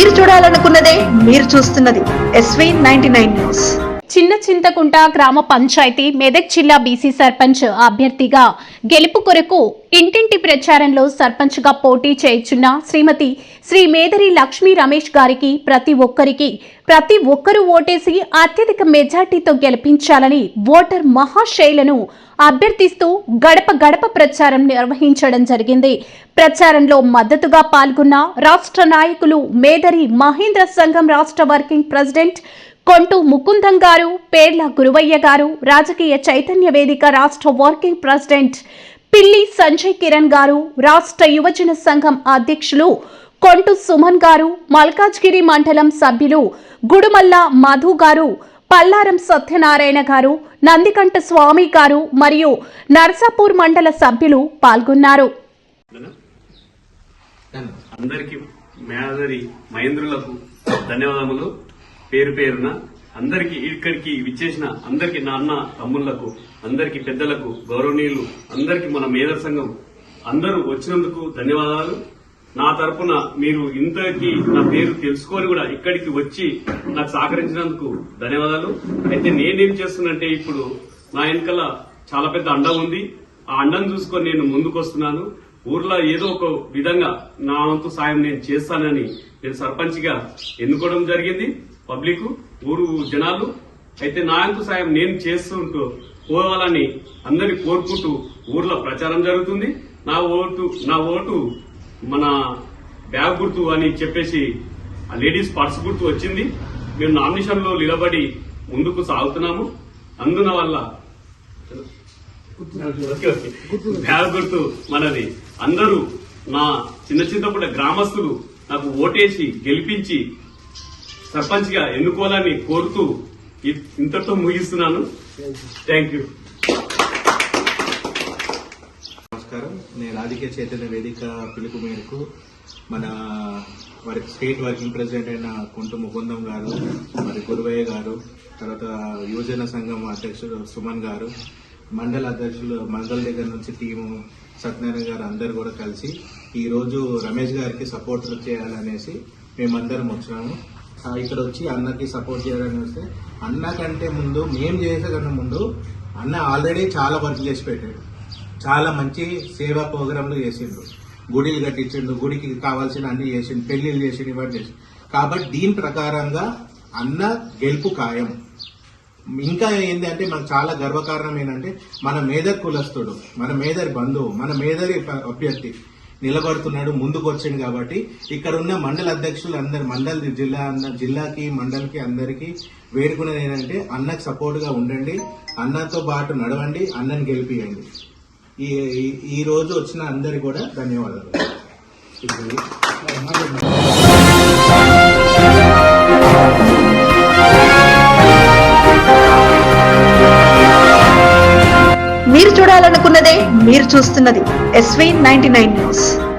మీరు చూడాలనుకున్నదే మీరు చూస్తున్నది ఎస్వీ నైన్టీ నైన్ న్యూస్. చిన్న చింతకుంట గ్రామ పంచాయతీ మెదక్ జిల్లా బీసీ సర్పంచ్ అభ్యర్థిగా గెలుపు కొరకు ఇంటింటి ప్రచారంలో సర్పంచ్గా పోటీ చేయుచున్న శ్రీమతి శ్రీ మేదరి లక్ష్మీ రమేష్ గారికి ప్రతి ఒక్కరికి ప్రతి ఒక్కరూ ఓటేసి అత్యధిక మెజార్టీతో గెలిపించాలని ఓటర్ మహాశైలను అభ్యర్థిస్తూ గడప గడప ప్రచారం నిర్వహించడం జరిగింది. ప్రచారంలో మద్దతుగా పాల్గొన్న రాష్ట్ర నాయకులు మేదరి మహేంద్ర సంఘం రాష్ట్ర వర్కింగ్ ప్రెసిడెంట్ కొంటు ముకుందం గారు పేర్ల గురువయ్య గారు రాజకీయ చైతన్య వేదిక రాష్ట్ర వర్కింగ్ ప్రెసిడెంట్ పిల్లి సంజయ్ కిరణ్ గారు రాష్ట్ర యువజన సంఘం అధ్యక్షులు కొంటు సుమన్ గారు మల్కాజ్గిరి మండలం సభ్యులు గుడుమల్ల మధు గారు పల్లారం సత్యనారాయణ గారు నందికంఠ స్వామి గారు మరియు నర్సాపూర్ మండల సభ్యులు పాల్గొన్నారు. అందరికీ మహేంద్రులకు ధన్యవాదములు. పేరు పేరున అందరికి ఇక్కడికి విచ్చేసిన అందరికి నాన్న తమ్ముళ్ళకు అందరికి పెద్దలకు గౌరవనీయులు అందరికి మన మేధర్ సంఘం అందరూ వచ్చినందుకు ధన్యవాదాలు. నా తరపున మీరు ఇంతకి నా పేరు తెలుసుకొని కూడా ఇక్కడికి వచ్చి నాకు సహకరించినందుకు ధన్యవాదాలు. అయితే నేనేం చేస్తున్నంటే ఇప్పుడు నా వెనకాల చాలా పెద్ద అండ ఉంది. ఆ అండం చూసుకొని నేను ముందుకు వస్తున్నాను ఊర్లో ఏదో ఒక విధంగా నా వంతు సాయం నేను చేస్తానని నేను సర్పంచ్గా ఎన్నుకోవడం జరిగింది పబ్లిక్ ఊరు జనాలు. అయితే నా వంతు సాయం నేను చేస్తుంటూ పోవాలని అందరిని కోరుకుంటూ ఊర్లో ప్రచారం జరుగుతుంది. నా ఓటు నా ఓటు మన బ్యాగ్ గుర్తు అని చెప్పేసి ఆ లేడీస్ పర్స్ గుర్తు వచ్చింది. మేము నామినేషన్లో నిలబడి ముందుకు సాగుతున్నాము. అందున వల్ల బ్యాగ్ గుర్తు మనది. అందరూ నా చిన్న చిన్నప్పుడు గ్రామస్తులు నాకు ఓటేసి గెలిపించి సర్పంచ్గా ఎన్నుకోవాలని కోరుతూ ఇ- ముగిస్తున్నాను. Thank you. నమస్కారం. నేను రాజకీయ చైతన్య వేదిక పిలుపు మేరకు మన వారి స్టేట్ వర్కింగ్ ప్రెసిడెంట్ అయిన కుంటు ముకుందం గారు మరి గురువయ్య గారు తర్వాత యువజన సంఘం అధ్యక్షుడు సుమన్ గారు మండల అధ్యక్షులు మండల దగ్గర నుంచి టీము సత్యనారాయణ గారు అందరు కూడా కలిసి ఈరోజు రమేష్ గారికి సపోర్ట్ చేయాలనేసి మేమందరం వచ్చినాము. ఇక్కడ వచ్చి అన్నకి సపోర్ట్ చేయాలని వస్తే అన్న కంటే ముందు మేము చేసేకన్నా ముందు అన్న ఆల్రెడీ చాలా వర్క్ చేసి పెట్టాడు. చాలా మంచి సేవా ప్రోగ్రాంలు చేసిండ్రు. గుడిలు కట్టించిండు గుడికి కావాల్సిన అన్ని చేసిండు పెళ్ళిళ్ళు చేసిండు ఇవన్నీ చేసి కాబట్టి దీని ప్రకారంగా అన్న గెలుపు ఖాయం. ఇంకా ఏంటి అంటే మనకు చాలా గర్వకారణం ఏంటంటే మన మేదర్ కులస్తుడు మన మేదరి బంధువు మన మేదరి అభ్యర్థి నిలబడుతున్నాడు ముందుకు వచ్చింది కాబట్టి ఇక్కడ ఉన్న మండల అధ్యక్షులు అందరు మండల జిల్లా అన్న జిల్లాకి మండలికి అందరికీ వేడుకునేది ఏంటంటే అన్నకు సపోర్ట్గా ఉండండి అన్నతో పాటు నడవండి అన్నని గెలిపియండి. ఈ- ఈ రోజు వచ్చిన అందరికి కూడా ధన్యవాదాలు. మీరు చూడాలనుకున్నదే మీరు చూస్తున్నది ఎస్వీ నైన్టీ నైన్ న్యూస్.